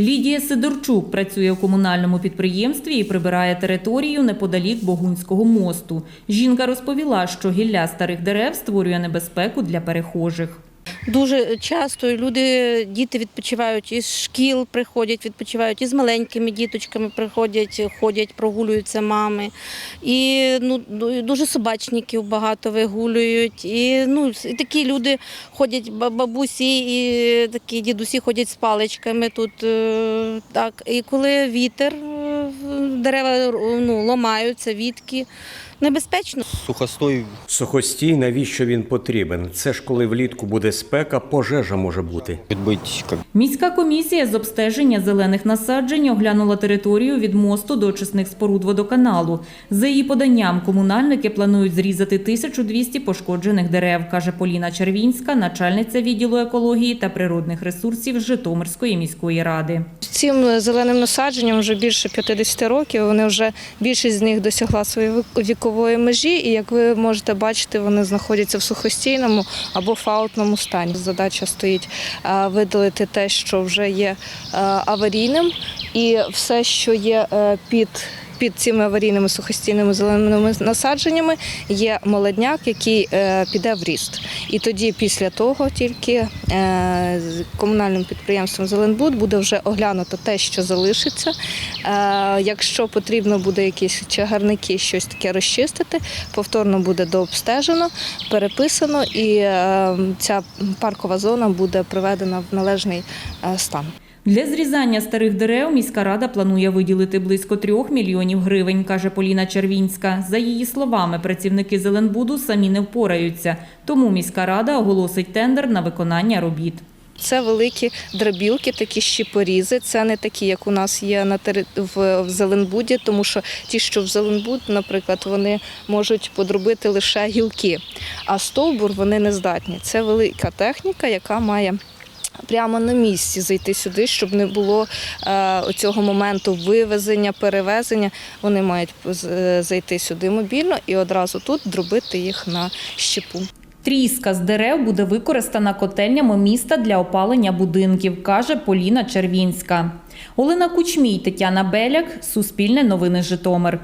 Лідія Сидорчук працює у комунальному підприємстві і прибирає територію неподалік Богунського мосту. Жінка розповіла, що гілля старих дерев створює небезпеку для перехожих. Дуже часто люди, діти відпочивають із шкіл, приходять, відпочивають із маленькими діточками приходять, ходять, прогулюються мами. І ну, дуже собачників багато вигулюють. І, ну, і такі люди ходять, ба- бабусі і такі дідусі ходять з паличками тут. е, Так. І коли вітер, дерева ну, ламаються, вітки. Небезпечно. Сухостой Сухостій, навіщо він потрібен? Це ж коли влітку буде спека, пожежа може бути. Міська комісія з обстеження зелених насаджень оглянула територію від мосту до очисних споруд водоканалу. За її поданням, комунальники планують зрізати 1200 пошкоджених дерев, каже Поліна Червінська, начальниця відділу екології та природних ресурсів Житомирської міської ради. Цим зеленим насадженням вже більше 50 років. Вони вже більшість з них досягла своєї вікової межі, і як ви можете бачити, вони знаходяться в сухостійному або фаутному стані. Задача стоїть видалити те, що вже є аварійним, і все, що є е, під. Під цими аварійними сухостійними зеленими насадженнями є молодняк, який е, піде в ріст. І тоді, після того, тільки е, комунальним підприємством Зеленбуд буде вже оглянуто те, що залишиться. Е, якщо потрібно буде якісь чагарники, щось таке розчистити, повторно буде дообстежено, переписано, і ця паркова зона буде приведена в належний стан. Для зрізання старих дерев міська рада планує виділити близько трьох мільйонів гривень, каже Поліна Червінська. За її словами, працівники Зеленбуду самі не впораються, тому міська рада оголосить тендер на виконання робіт. Це великі драбілки, такі щепорізи. Це не такі, як у нас є на в Зеленбуді, тому що ті, що в Зеленбуд, наприклад, вони можуть подробити лише гілки, а стовбур вони не здатні. Це велика техніка, яка має. Прямо на місці зайти сюди, щоб не було е, оцього моменту вивезення, перевезення. Вони мають е, зайти сюди мобільно і одразу тут дробити їх на щепу. Тріска з дерев буде використана котельнями міста для опалення будинків, каже Поліна Червінська. Олена Кучмій, Тетяна Беляк, Суспільне новини Житомир.